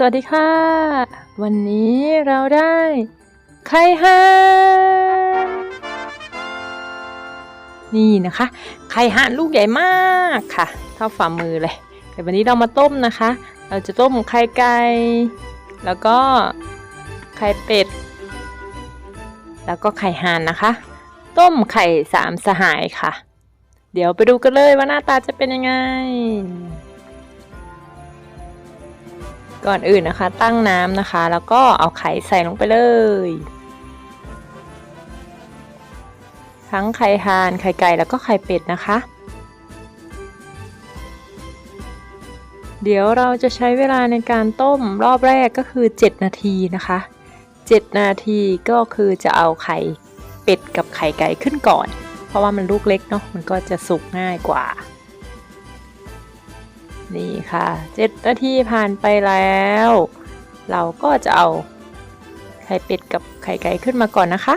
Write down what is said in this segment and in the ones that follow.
สวัสดีค่ะ วันนี้เราได้ไข่ห่านนี่นะคะ ไข่ห่านลูกใหญ่มากค่ะ เท่าฝ่ามือเลยแต่วันนี้เรามาต้มนะคะ เราจะต้มไข่ไก่แล้วก็ไข่เป็ด แล้วก็ไข่ห่านนะคะ ต้มไข่สามสหายค่ะ เดี๋ยวไปดูกันเลยว่าหน้าตาจะเป็นยังไง ก่อนอื่นนะคะ ตั้งน้ำนะคะ แล้วก็เอาไข่ใส่ลงไปเลย ทั้งไข่ห่านไข่ไก่แล้วก็ไข่เป็ดนะคะ เดี๋ยวเราจะใช้เวลาในการต้มรอบแรกก็คือ 7 นาทีนะคะ 7 นาทีก็คือจะเอาไข่เป็ดกับไข่ไก่ขึ้นก่อน เพราะว่ามันลูกเล็กเนาะมันก็จะสุกง่ายกว่า นี่ค่ะ 7 นาทีผ่านไปแล้ว เราก็จะเอาไข่เป็ดกับไข่ไก่ขึ้นมาก่อนนะคะ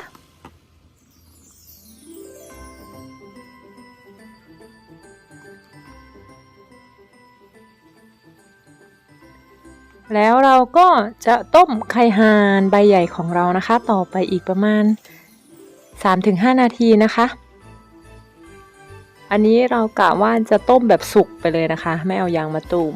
แล้วเราก็จะต้มไข่ห่านใบใหญ่ของเรานะคะ ต่อไปอีกประมาณ 3-5 นาทีนะคะ อันนี้เรากะว่าจะต้มแบบสุกไปเลยนะคะ ไม่เอายางมาตูม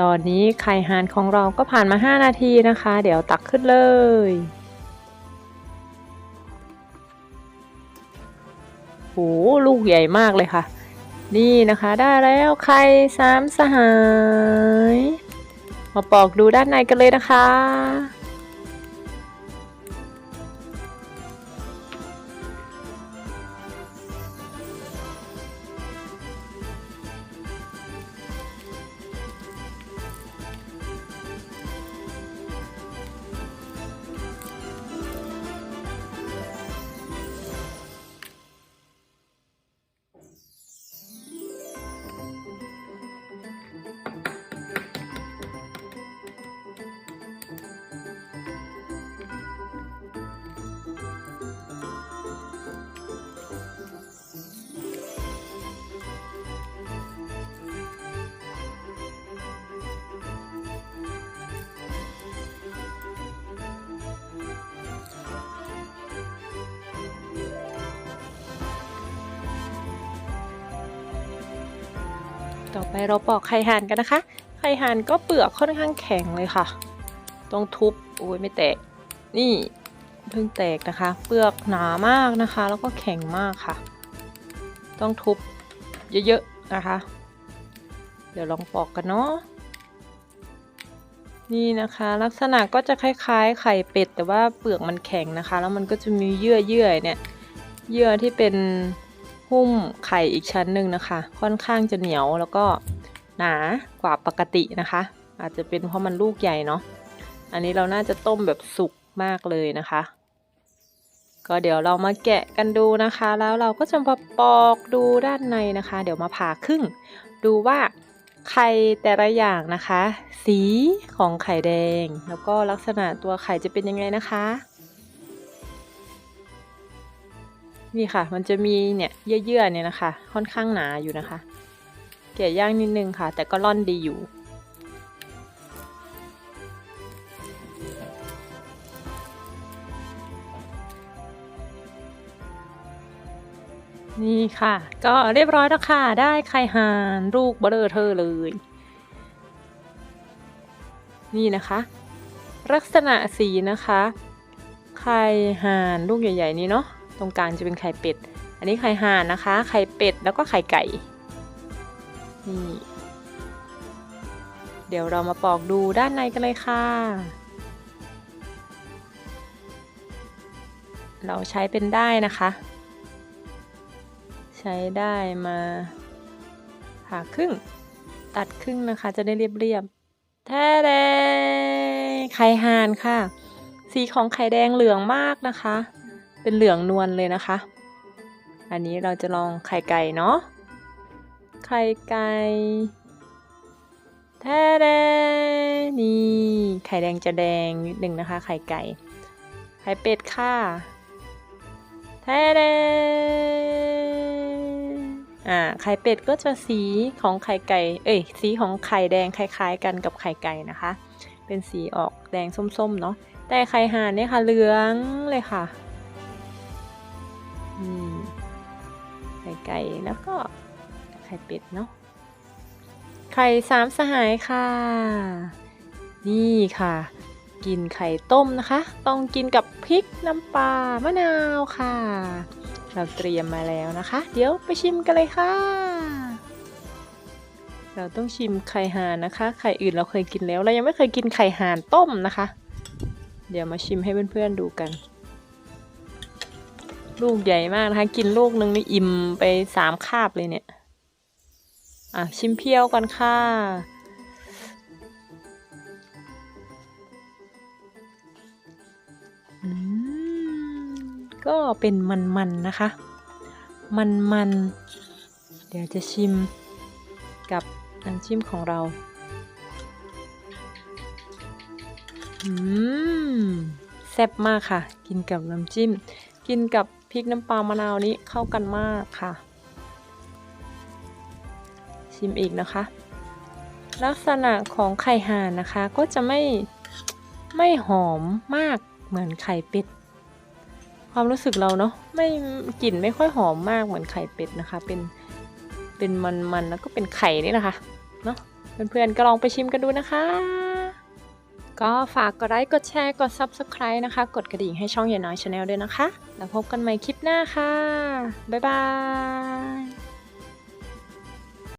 ตอนนี้ไข่ห่านของเราก็ผ่านมา 5 นาทีนะคะ เดี๋ยวตักขึ้นเลย โห ลูกใหญ่มากเลยค่ะ นี่นะคะได้แล้วไข่สามสหาย มาปอกดูด้านในกันเลยนะคะ ต่อไปเราปอกไข่ห่านกันนะคะ ไข่ห่านก็เปลือกค่อนข้างแข็งเลยค่ะ ต้องทุบโอ้ยไม่แตก นี่เพิ่งแตกนะคะ เปลือกหนามากนะคะ แล้วก็แข็งมากค่ะ ต้องทุบเยอะๆนะคะ เดี๋ยวลองปอกกันเนาะนี่นะคะ ลักษณะก็จะคล้ายๆ ไข่เป็ด แต่ว่าเปลือกมันแข็งนะคะ แล้วมันก็จะมีเยื่อเยื่อเนี่ย เยื่อที่เป็น หุ้มไข่อีกชั้นหนึ่งนะคะ ค่อนข้างจะเหนียวแล้วก็หนากว่าปกตินะคะ อาจจะเป็นเพราะมันลูกใหญ่เนาะอันนี้เราน่าจะต้มแบบสุกมากเลยนะคะ ก็เดี๋ยวเรามาแกะกันดูนะคะ แล้วเราก็จะมาปอกดูด้านในนะคะ เดี๋ยวมาผ่าครึ่ง ดูว่าไข่แต่ละอย่างนะคะ สีของไข่แดง แล้วก็ลักษณะตัวไข่จะเป็นยังไงนะคะ นี่ค่ะ มันจะมีเนี่ยเยื่อๆเนี่ยนะคะ ค่อนข้างหนาอยู่นะคะแกะย่างนิดนึงค่ะ แต่ก็ร่อนดีอยู่นี่ค่ะ ก็เรียบร้อยแล้วค่ะ ได้ไข่ห่านลูกเบลอเธอเลย นี่นะคะ ลักษณะสีนะคะ ไข่ห่านลูกใหญ่ ๆ นี้เนาะ ตรงกลางจะเป็นไข่เป็ด อันนี้ไข่ห่านนะคะ ไข่เป็ดแล้วก็ไข่ไก่ นี่ เดี๋ยวเรามาปอกดูด้านในกันเลยค่ะ เราใช้เป็นได้นะคะ ใช้ได้มาผ่าครึ่ง ตัดครึ่งนะคะ จะได้เรียบๆแท้แดงไข่ห่านค่ะ สีของไข่แดงเหลืองมากนะคะ เป็นเหลืองนวลเลยนะคะ อันนี้เราจะลองไข่ไก่เนาะ ไข่ไก่แท้แดงนี่ ไข่แดงจะแดงนิดนึงนะคะ ไข่ไก่ ไข่เป็ดค่ะ แท้เดอ่า ไข่เป็ดก็จะสีของไข่ไก่ เอ้ย สีของไข่แดงคล้ายๆ กันกับไข่ไก่นะคะ เป็นสีออกแดงส้มๆ เนาะ แต่ไข่ห่านเนี่ยค่ะเหลืองเลยค่ะ ไข่ไก่แล้วก็ไข่เป็ดเนาะไข่สามสหายค่ะ นี่ค่ะ กินไข่ต้มนะคะ ต้องกินกับพริกน้ำปลามะนาวค่ะ เราเตรียมมาแล้วนะคะ เดี๋ยวไปชิมกันเลยค่ะ เราต้องชิมไข่ห่านนะคะ ไข่อื่นเราเคยกินแล้ว เรายังไม่เคยกินไข่ห่านต้มนะคะ เดี๋ยวมาชิมให้เพื่อนๆดูกัน ลูกใหญ่มากนะคะ กินลูกนึงนี่อิ่มไปสามคาบเลยเนี่ย อะ ชิมเพียวก่อนค่ะอืมก็เป็นมันๆนะคะ มันๆ เดี๋ยวจะชิมกับน้ำจิ้มของเรา อืมแซ่บมากค่ะ กินกับน้ำจิ้ม กินกับ ริกน้ำปลามะนาวนี้เข้ากันมากค่ะ ชิมอีกนะคะ ลักษณะของไข่ห่านนะคะ ก็จะไม่ไม่หอมมากเหมือนไข่เป็ด ความรู้สึกเราเนาะไม่กลิ่นไม่ค่อยหอมมากเหมือนไข่เป็ดนะคะ เป็นเป็นมันๆแล้วก็เป็นไข่นี่นะคะเนาะเพื่อนๆก็ลองไปชิมกันดูนะคะ ก็ฝากกดไลค์ กดแชร์ กด Subscribe นะคะ กดกระดิ่งให้ช่องเยน้อยชาแนลด้วยนะคะ แล้วพบกันใหม่คลิปหน้าค่ะ บ๊ายบาย